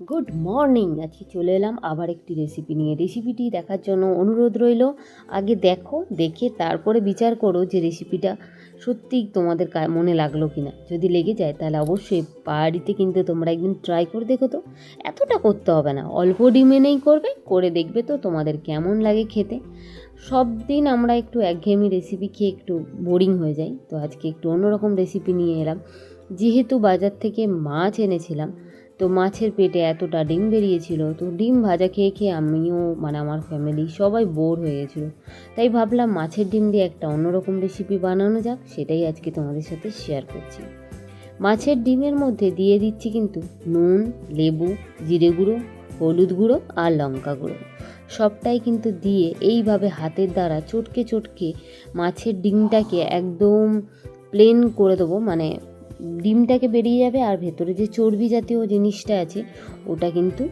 Good morning. আজকে চলে এলাম আবার একটি রেসিপি নিয়ে। রেসিপিটি দেখার জন্য অনুরোধ রইল। আগে দেখো, দেখে তারপরে বিচার করো যে রেসিপিটা সত্যিই তোমাদের মনে লাগল কি না যদি লেগে যায় তাহলে অবশ্যই বাড়িতে কিন্তু তোমরা একদিন ট্রাই করে দেখো তো। এতটা করতে হবে না। অল্প ডিমে নেই করবে, করে দেখবে তো তোমাদের কেমন লাগে খেতে। সব দিন আমরা একটু একঘেয়েমি রেসিপি খেয়ে একটু বোরিং হয়ে যাই। তো আজকে একটু অন্যরকম রেসিপি নিয়ে এলাম। যেহেতু বাজার থেকে মাছ এনেছিলাম তো মাছের পেটে এতটা ডিম বেরিয়েছিল, তো ডিম ভাজা খেয়ে খেয়ে আমিও মানে আমার ফ্যামিলি সবাই বোর হয়ে গেছিল। তাই ভাবলাম মাছের ডিম দিয়ে একটা অন্যরকম রেসিপি বানানো যাক, সেটাই আজকে তোমাদের সাথে শেয়ার করছি। মাছের ডিমের মধ্যে দিয়ে দিচ্ছি কিন্তু নুন, লেবু, জিরে গুঁড়ো, হলুদ গুঁড়ো আর লঙ্কা গুঁড়ো। সবটাই কিন্তু দিয়ে এইভাবে হাতের দ্বারা চটকে চটকে মাছের ডিমটাকে একদম প্লেন করে দেবো মানে ডিমটাকে বেরিয়ে যাবে আর ভেতরে যে চর্বি জাতীয় জিনিসটা আছে, ওটা কিন্তু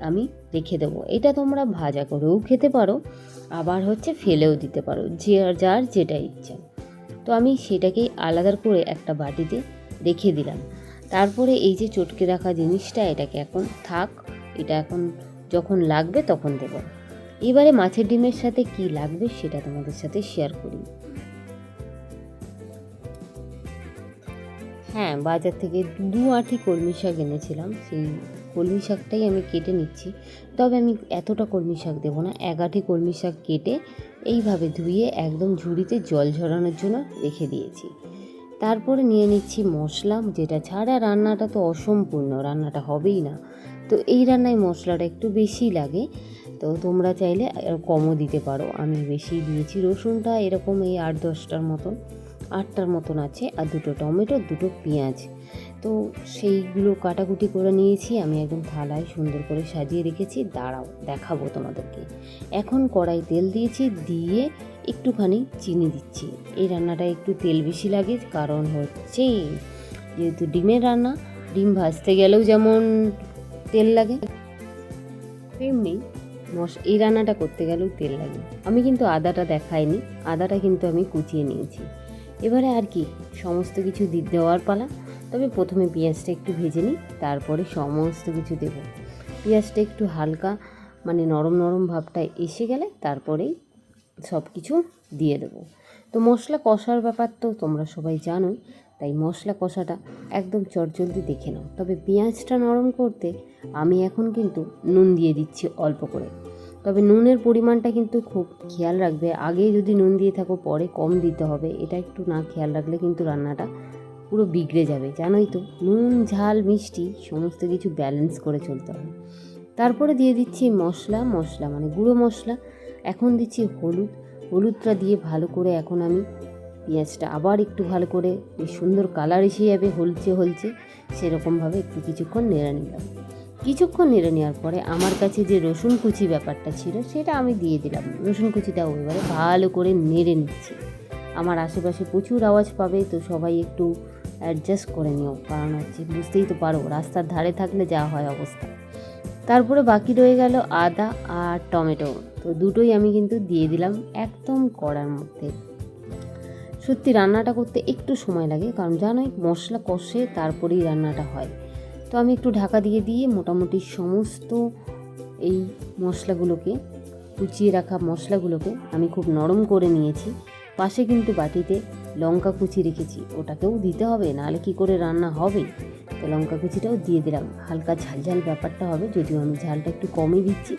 আমি রেখে দেবো। এটা তোমরা ভাজা করেও খেতে পারো, আবার হচ্ছে ফেলেও দিতে পারো, যে যার যেটা ইচ্ছা। তো আমি সেটাকেই আলাদা করে একটা বাটিতে রেখে দিলাম। তারপরে এই যে চটকে রাখা জিনিসটা, এটাকে এখন থাক, এটা এখন যখন লাগবে তখন দেব। এবারে মাছের ডিমের সাথে কি লাগবে সেটা তোমাদের সাথে শেয়ার করি। হ্যাঁ বাজার থেকে দু আঁটি কলমি শাক এনেছিলাম। সেই কলমি শাকটাই আমি কেটে নিচ্ছি। তবে আমি এতটা কলমি শাক দেবো না, এক আঁটি কলমি শাক কেটে এইভাবে ধুয়ে একদম ঝুড়িতে জল ঝরানোর জন্য রেখে দিয়েছি। তারপরে নিয়ে নিচ্ছি মশলা, যেটা ছাড়া রান্নাটা তো অসম্পূর্ণ, রান্নাটা হবেই না। তো এই রান্নায় মশলাটা একটু বেশি লাগে। তো তোমরা চাইলে কমও দিতে পারো। আমি বেশি দিয়েছি রসুনটা এরকম এই আট দশটার মতন। আটটার মতন আছে আর দুটো টমেটো, দুটো পেঁয়াজ। তো সেইগুলো কাটাকুটি করে নিয়েছি, আমি একদম থালায় সুন্দর করে সাজিয়ে রেখেছি। দাঁড়াও, দেখাবো তোমাদেরকে। এখন কড়াই তেল দিয়েছি, দিয়ে একটুখানি চিনি দিচ্ছি। এই রান্নাটা একটু তেল বেশি লাগে, কারণ হচ্ছে যেহেতু ডিমের রান্না, ডিম ভাজতে গেলেও যেমন তেল লাগে, তেমনি মশ, এই রান্নাটা করতে গেলেও তেল লাগে। আমি কিন্তু আদাটা দেখাইনি, আদাটা কিন্তু আমি কুচিয়ে নিয়েছি। এবারে আর কি, সমস্ত কিছু দি- দেওয়ার পালা। তবে প্রথমে পেঁয়াজটা একটু ভেজে নিই, তারপরে সমস্ত কিছু দেব। পেঁয়াজটা একটু হালকা মানে নরম নরম ভাবটা এসে গেলে তারপরেই সব কিছু দিয়ে দেবো। তো মশলা কষার ব্যাপার তো তোমরা সবাই জানো তাই মশলা কষাটা একদম চটজলদি দেখে নাও। তবে পেঁয়াজটা নরম করতে আমি এখন কিন্তু নুন দিয়ে দিচ্ছি অল্প করে। তবে নুনের পরিমাণটা কিন্তু খুব খেয়াল রাখবে। আগে যদি নুন দিয়ে থাকো, পরে কম দিতে হবে। এটা একটু না খেয়াল রাখলে কিন্তু রান্নাটা পুরো বিগড়ে যাবে। জানোই তো, নুন, ঝাল, মিষ্টি সমস্ত কিছু ব্যালেন্স করে চলতে হবে। তারপরে দিয়ে দিচ্ছি মশলা মশলা মানে গুঁড়ো মশলা। এখন দিচ্ছি হলুদ। হলুদটা দিয়ে ভালো করে এখন আমি পেঁয়াজটা আবার একটু ভালো করে সুন্দর কালার এসে যাবে, হলচে হলচে। সেরকমভাবে একটু কিছুক্ষণ নেড়ে নিলাম। কিছুক্ষণ নেড়ে নেওয়ার পরে আমার কাছে যে রসুন কুচি ব্যাপারটা ছিল, সেটা আমি দিয়ে দিলাম। রসুন কুচিটাও এবারে ভালো করে নেড়ে নিচ্ছি। আমার আশেপাশে প্রচুর আওয়াজ পাবে, তো সবাই একটু অ্যাডজাস্ট করে নিও। কারণ হচ্ছে বুঝতেই তো পারো, রাস্তার ধারে থাকলে যা হয় অবস্থা। তারপরে বাকি রয়ে গেল আদা আর টমেটো। তো দুটোই আমি কিন্তু দিয়ে দিলাম একদম কড়ার মধ্যে। সত্যি রান্নাটা করতে একটু সময় লাগে, কারণ জানোই মশলা কষে তারপরেই রান্নাটা হয়। আমি একটু ঢাকা দিয়ে দিয়ে মোটামুটি সমস্ত এই মশলাগুলোকে, কুচিয়ে রাখা মশলাগুলোকে আমি খুব নরম করে নিয়েছি। পাশে কিন্তু বাটিতে লঙ্কা কুচি রেখেছি, ওটাকেও দিতে হবে, নাহলে কি করে রান্না হবে? তো লঙ্কা কুচিটাও দিয়ে দিলাম। হালকা ঝাল ঝাল ব্যাপারটা হবে, যদিও আমি ঝালটা একটু কমই দিচ্ছি।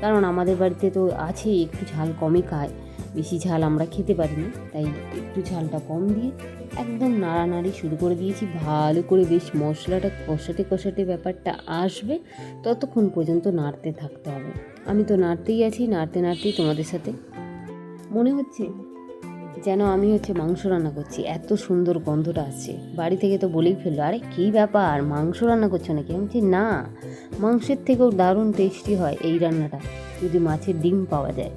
কারণ আমাদের বাড়িতে তো আছে, একটু ঝাল কমে খায়। বেশি ঝাল আমরা খেতে পারি না তাই একটু ঝালটা কম দিয়ে একদম নাড়ানাড়ি শুরু করে দিয়েছি। ভালো করে বেশ মশলাটা কষাতে কষাতে ব্যাপারটা আসবে, ততক্ষণ পর্যন্ত নাড়তে থাকতে হবে। আমি তো নাড়তেই আছি, নাড়তে নাড়তেই তোমাদের সাথে। মনে হচ্ছে যেন আমি হচ্ছে মাংস রান্না করছি, এত সুন্দর গন্ধটা আসছে। বাড়ি থেকে তো বলেই ফেলল, আরে কী ব্যাপার, মাংস রান্না করছ নাকি? আমি বলছি, না, মাংসের থেকেও দারুণ টেস্টি হয় এই রান্নাটা, যদি মাছের ডিম পাওয়া যায়।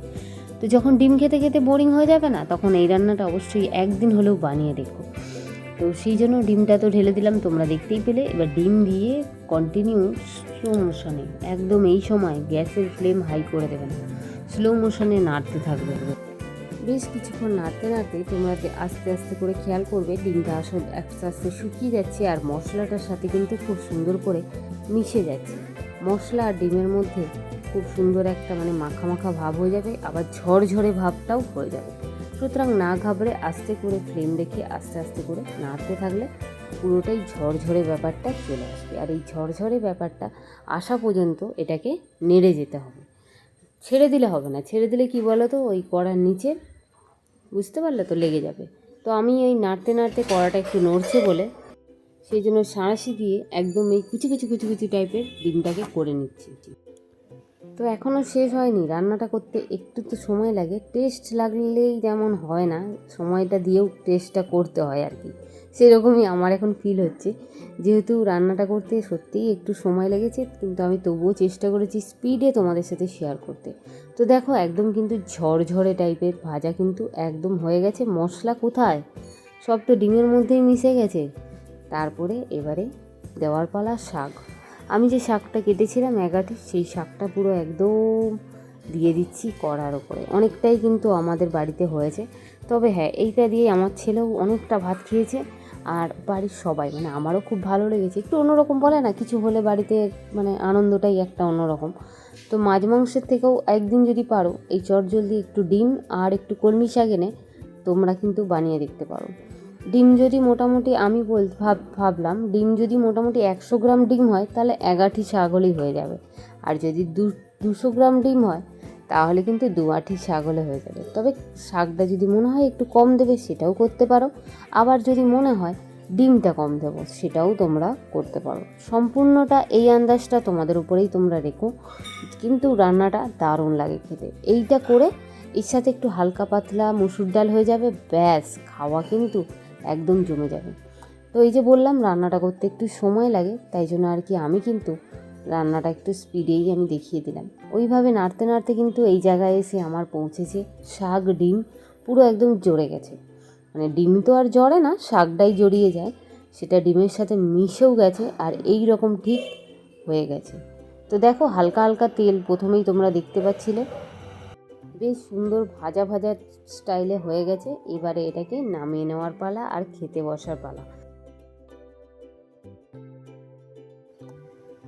তো যখন ডিম খেতে খেতে বোরিং হয়ে যাবে না, তখন এই রান্নাটা অবশ্যই একদিন হলেও বানিয়ে দেখো। তো সেই জন্য ডিমটা তো ঢেলে দিলাম, তোমরা দেখতেই পেলে। এবার ডিম দিয়ে কন্টিনিউ স্লো মোশনে একদম এই সময় গ্যাসের ফ্লেম হাই করে দেবেন স্লো মোশনে নাড়তে থাকবে। বেশ কিছুক্ষণ নাড়তে নাড়তে তোমরা আস্তে আস্তে করে খেয়াল করবে ডিমটা আসলে আস্তে আস্তে শুকিয়ে যাচ্ছে আর মশলাটার সাথে কিন্তু খুব সুন্দর করে মিশে যাচ্ছে। মশলা আর ডিমের মধ্যে খুব সুন্দর একটা মানে মাখা মাখা ভাব হয়ে যাবে, আবার ঝরঝরে ভাবটাও হয়ে যাবে। সুতরাং না ঘাবড়ে আস্তে করে ফ্লেম রেখে আস্তে আস্তে করে নাড়তে থাকলে পুরোটাই ঝরঝরে ব্যাপারটা চলে আসবে। আর এই ঝরঝরে ব্যাপারটা আসা পর্যন্ত এটাকে নেড়ে যেতে হবে। ছেড়ে দিলে হবে না। ছেড়ে দিলে কি বলো তো ওই কড়ার নিচে বুঝতে পারলে তো লেগে যাবে। তো আমি এই নাড়তে নাড়তে কড়াটা একটু নড়ছে বলে সেই জন্য সাঁড়াশি দিয়ে একদম এই কুচি কুচি কুচি কুচি টাইপের ডিমটাকে করে নিচ্ছি। তো এখনও শেষ হয়নি, রান্নাটা করতে একটু তো সময় লাগে। টেস্ট লাগলেই যেমন হয় না, সময়টা দিয়েও টেস্টটা করতে হয় আর কি। সেরকমই আমার এখন ফিল হচ্ছে। যেহেতু রান্নাটা করতে সত্যিই একটু সময় লেগেছে, কিন্তু আমি তবুও চেষ্টা করেছি স্পিডে তোমাদের সাথে শেয়ার করতে। তো দেখো, একদম কিন্তু ঝরঝরে টাইপের ভাজা কিন্তু একদম হয়ে গেছে। মশলা কোথায়? সব তো ডিমের মধ্যেই মিশে গেছে। তারপরে এবারে দেওয়ার পালা শাক। আমি যে শাকটা কেটেছিলাম এগাটি সেই শাকটা পুরো একদম দিয়ে দিচ্ছি কড়ার ওপরে অনেকটাই কিন্তু আমাদের বাড়িতে হয়েছে। তবে হ্যাঁ এইটা দিয়ে আমার ছেলেও অনেকটা ভাত খেয়েছে। আর বাড়ির সবাই মানে আমারও খুব ভালো লেগেছে। একটু অন্যরকম বলে না, কিছু হলে বাড়িতে মানে আনন্দটাই একটা অন্যরকম। তো মাছ মাংসের থেকেও একদিন যদি পারো, এই চটজলদি একটু ডিম আর একটু কলমি শাক এনে তোমরা কিন্তু বানিয়ে দেখতে পারো। ডিম যদি মোটামুটি আমি বল, ভাব, ভাবলাম, ডিম যদি মোটামুটি একশো গ্রাম ডিম হয়, তাহলে এগাঠি ছাগলই হয়ে যাবে। আর যদি দু, দুশো গ্রাম ডিম হয় তাহলে কিন্তু দু শাক হলে হয়ে যাবে। তবে শাকটা যদি মনে হয় একটু কম দেবে, সেটাও করতে পারো। আবার যদি মনে হয় ডিমটা কম দেবো, সেটাও তোমরা করতে পারো। সম্পূর্ণটা এই আন্দাজটা তোমাদের উপরেই তোমরা রেখো। কিন্তু রান্নাটা দারুণ লাগে খেতে। এইটা করে এর সাথে একটু হালকা পাতলা মুসুর ডাল হয়ে যাবে, ব্যাস, খাওয়া কিন্তু একদম জমে যাবে। তো এই যে বললাম, রান্নাটা করতে একটু সময় লাগে, তাই জন্য আর কি আমি কিন্তু রান্নাটা একটু স্পিডেই আমি দেখিয়ে দিলাম। ওইভাবে নাড়তে নাড়তে কিন্তু এই জায়গায় এসে আমার পৌঁছেছে শাক, ডিম, পুরো একদম জড়ে গেছে। মানে ডিম তো আর জড়ে না, শাকটাই জড়িয়ে যায়। সেটা ডিমের সাথে মিশেও গেছে আর এই রকম ঠিক হয়ে গেছে। তো দেখো হালকা হালকা তেল প্রথমেই তোমরা দেখতে পাচ্ছিলে। বেশ সুন্দর ভাজা ভাজা স্টাইলে হয়ে গেছে। এবারে এটাকে নামিয়ে নেওয়ার পালা আর খেতে বসার পালা।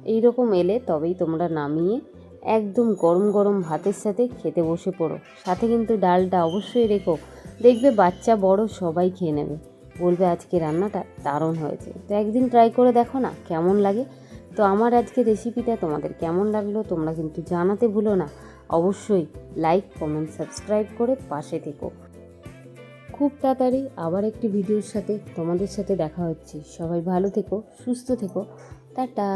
এই রকম এলে তবেই তোমরা নামিয়ে একদম গরম গরম ভাতের সাথে খেতে বসে পড়ো। সাথে কিন্তু ডালটা অবশ্যই রেখো। দেখবে বাচ্চা বড় সবাই খেয়ে নেবে। বলবে আজকে রান্নাটা দারুণ হয়েছে। তো একদিন ট্রাই করে দেখো না কেমন লাগে। তো আমার আজকে রেসিপিটা তোমাদের কেমন লাগল তোমরা কিন্তু জানাতে ভুলো না। অবশ্যই লাইক কমেন্ট সাবস্ক্রাইব করে পাশে থেকো। খুব তাড়াতাড়ি আবার একটি ভিডিওর সাথে তোমাদের সাথে দেখা হচ্ছে। সবাই ভালো থেকো, সুস্থ থেকো। টাটা